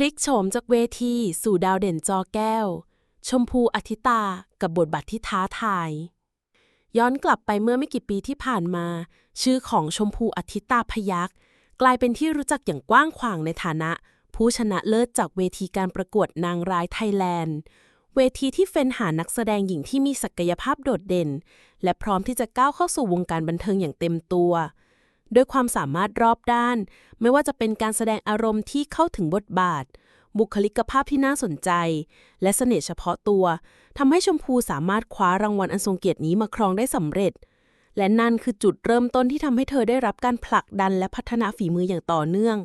ลิกโฉมจากเวทีสู่ดาวเด่นจอแก้ว ชมพูอธิตากับบทบาทที่ท้าทาย ย้อนกลับไปเมื่อไม่กี่ปีที่ผ่านมา ชื่อของชมพูอธิตาพยักกลายเป็นที่รู้จักอย่างกว้างขวางในฐานะ ผู้ชนะเลิศจากเวทีการประกวดนางร้ายไทยแลนด์ เวทีที่เฟ้นหานักแสดงหญิงที่มีศักยภาพโดดเด่น และพร้อมที่จะก้าวเข้าสู่วงการบันเทิงอย่างเต็มตัว ด้วยความสามารถรอบด้าน ไม่ว่าจะเป็นการแสดงอารมณ์ที่เข้าถึงบทบาท บุคลิกภาพที่น่าสนใจ และเสน่ห์เฉพาะตัวทำให้ชมพูสามารถคว้ารางวัลอันทรงเกียรตินี้มาครองได้สำเร็จ และนั่นคือจุดเริ่มต้นที่ทำให้เธอได้รับการผลักดันและพัฒนาฝีมืออย่างต่อเนื่อง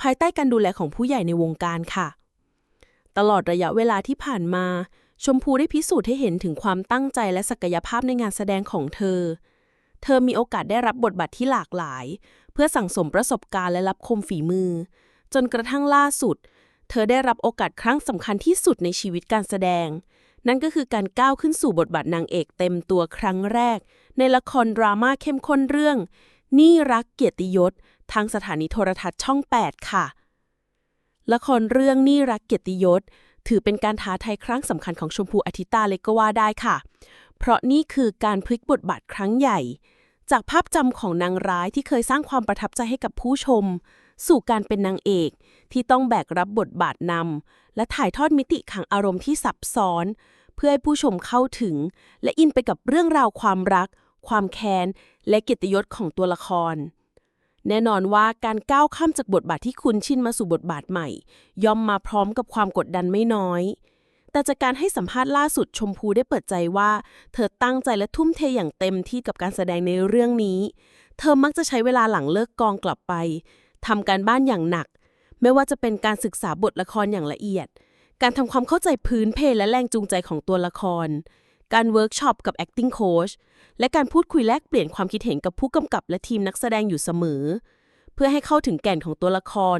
ภายใต้การดูแลของผู้ใหญ่ในวงการค่ะ ตลอดระยะเวลาที่ผ่านมา ชมพูได้พิสูจน์ให้เห็นถึงความตั้งใจและศักยภาพในงานแสดงของเธอ เธอมีโอกาสได้รับบทบาทที่หลากหลาย เพื่อสั่งสมประสบการณ์และรับคมฝีมือ จนกระทั่งล่าสุด เธอได้รับโอกาสครั้งสำคัญที่สุดในชีวิตการแสดง นั่นก็คือการก้าวขึ้นสู่บทบาทนางเอกเต็มตัวครั้งแรก ในละครดราม่าเข้มข้นเรื่อง นี่รักเกียรติยศ ทางสถานีโทรทัศน์ช่อง 8 ค่ะละครเรื่องนี่รักเกียรติยศ ถือเป็นการท้าทายครั้งสำคัญของชมพูอธิตาเลยก็ว่าได้ค่ะ เพราะนี่คือการพลิกบทบาทครั้งใหญ่ จากภาพจำของนางร้ายที่เคยสร้างความประทับใจให้กับผู้ชม สู่การเป็นนางเอกที่ต้องแบกรับบทบาทนำและถ่ายทอดมิติขังอารมณ์ที่ซับซ้อน เพื่อให้ผู้ชมเข้าถึง และอินไปกับเรื่องราวความรัก ความแค้น และเกียรติยศของตัวละคร แน่นอนว่าการก้าวข้ามจากบทบาทที่คุ้นชินมาสู่บทบาทใหม่ ย่อมมาพร้อมกับความกดดันไม่น้อย แต่จากการให้สัมภาษณ์ล่าสุดชมพูได้เปิดใจว่า เธอตั้งใจและทุ่มเทอย่างเต็มที่กับการแสดงในเรื่องนี้ เธอมักจะใช้เวลาหลังเลิกกองกลับไปทำการบ้านอย่างหนัก ไม่ว่าจะเป็นการศึกษาบทละครอย่างละเอียด การทำความเข้าใจพื้นเพและแรงจูงใจของตัวละคร การเวิร์กช็อปกับ acting coach และการพูดคุยแลกเปลี่ยนความคิดเห็นกับผู้กำกับและทีมนักแสดงอยู่เสมอ เพื่อให้เข้าถึงแก่นของตัวละคร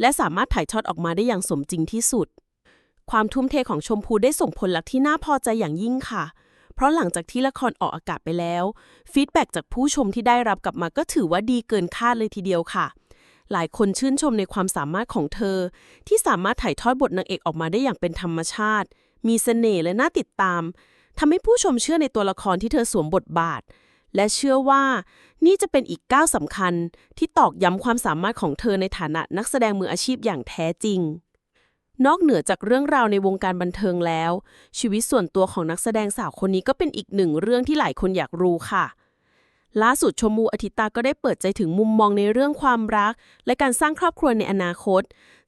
และสามารถถ่ายทอดออกมาได้อย่างสมจริงที่สุด ความทุ่มเทของชมพูได้ส่งผลลัพธ์ที่น่าพอใจอย่างยิ่งค่ะ เพราะหลังจากที่ละครออกอากาศไปแล้วฟีดแบ็กจากผู้ชมที่ได้รับกลับมาก็ถือว่าดีเกินคาดเลยทีเดียวค่ะหลายคนชื่นชมในความสามารถของเธอ ที่สามารถถ่ายทอดบทนางเอกออกมาได้อย่างเป็นธรรมชาติ มีเสน่ห์และน่าติดตาม ทำให้ผู้ชมเชื่อในตัวละครที่เธอสวมบทบาท และเชื่อว่านี่จะเป็นอีกก้าวสำคัญที่ตอกย้ำความสามารถของเธอในฐานะนักแสดงมืออาชีพอย่างแท้จริง นอกเหนือจากเรื่องราวในวงการบันเทิงแล้ว ชีวิตส่วนตัวของนักแสดงสาวคนนี้ก็เป็นอีกหนึ่งเรื่องที่หลายคนอยากรู้ค่ะล่าสุดชมูอธิตาก็ได้เปิดใจถึงมุมมองในเรื่องความรัก และการสร้างครอบครัวในอนาคต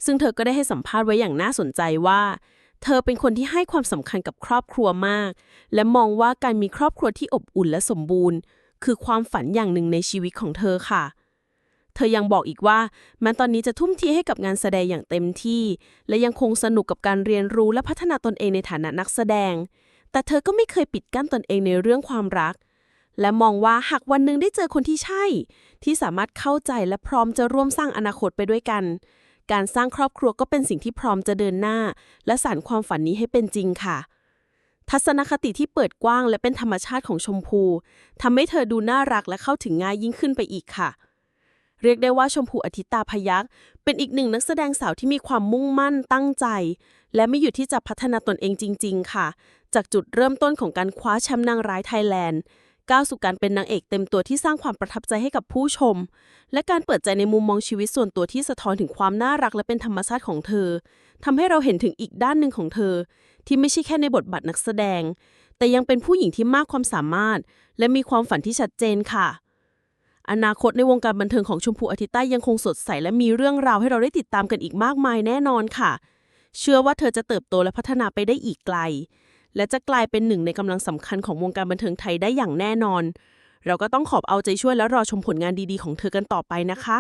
ซึ่งเธอก็ได้ให้สัมภาษณ์ไว้อย่างน่าสนใจว่า เธอเป็นคนที่ให้ความสำคัญกับครอบครัวมาก และมองว่าการมีครอบครัวที่อบอุ่นและสมบูรณ์ คือความฝันอย่างหนึ่งในชีวิตของเธอค่ะ เธอยังบอกอีกว่าแม้ตอนนี้จะทุ่มเทให้กับงานแสดงอย่างเต็มที่ และยังคงสนุกกับการเรียนรู้และพัฒนาตนเองในฐานะนักแสดง แต่เธอก็ไม่เคยปิดกั้นตนเองในเรื่องความรัก และมองว่าหากวันหนึ่งได้เจอคนที่ใช่ ที่สามารถเข้าใจและพร้อมจะร่วมสร้างอนาคตไปด้วยกัน การสร้างครอบครัวก็เป็นสิ่งที่พร้อมจะเดินหน้า และสานความฝันนี้ให้เป็นจริงค่ะ ทัศนคติที่เปิดกว้างและเป็นธรรมชาติของชมพูทำให้เธอดูน่ารักและเข้าถึงง่ายยิ่งขึ้นไปอีกค่ะ เรียกได้ว่าชมพูอธิตาพยักเป็นอีกหนึ่งนักแสดงสาวที่มีความมุ่งมั่นตั้งใจ และไม่หยุดที่จะพัฒนาตนเองจริง ๆ ค่ะ จากจุดเริ่มต้นของการคว้าแชมป์นางร้ายไทยแลนด์ ก้าวสู่การเป็นนางเอกเต็มตัวที่สร้างความประทับใจให้กับผู้ชม และการเปิดใจในมุมมองชีวิตส่วนตัวที่สะท้อนถึงความน่ารักและเป็นธรรมชาติของเธอทำให้เราเห็นถึงอีกด้านหนึ่งของเธอ ที่ไม่ใช่แค่ในบทบาทนักแสดง แต่ยังเป็นผู้หญิงที่มากความสามารถ และมีความฝันที่ชัดเจนค่ะ อนาคตในวงการบันเทิงของชมพูอธิตายังคงสดใสและมีเรื่องราวให้เราได้ติดตามกันอีกมากมายแน่นอนค่ะ เชื่อว่าเธอจะเติบโตและพัฒนาไปได้อีกไกล และจะกลายเป็นหนึ่งในกำลังสำคัญของวงการบันเทิงไทยได้อย่างแน่นอน เราก็ต้องขอบเอาใจช่วยและรอชมผลงานดีๆของเธอกันต่อไปนะคะ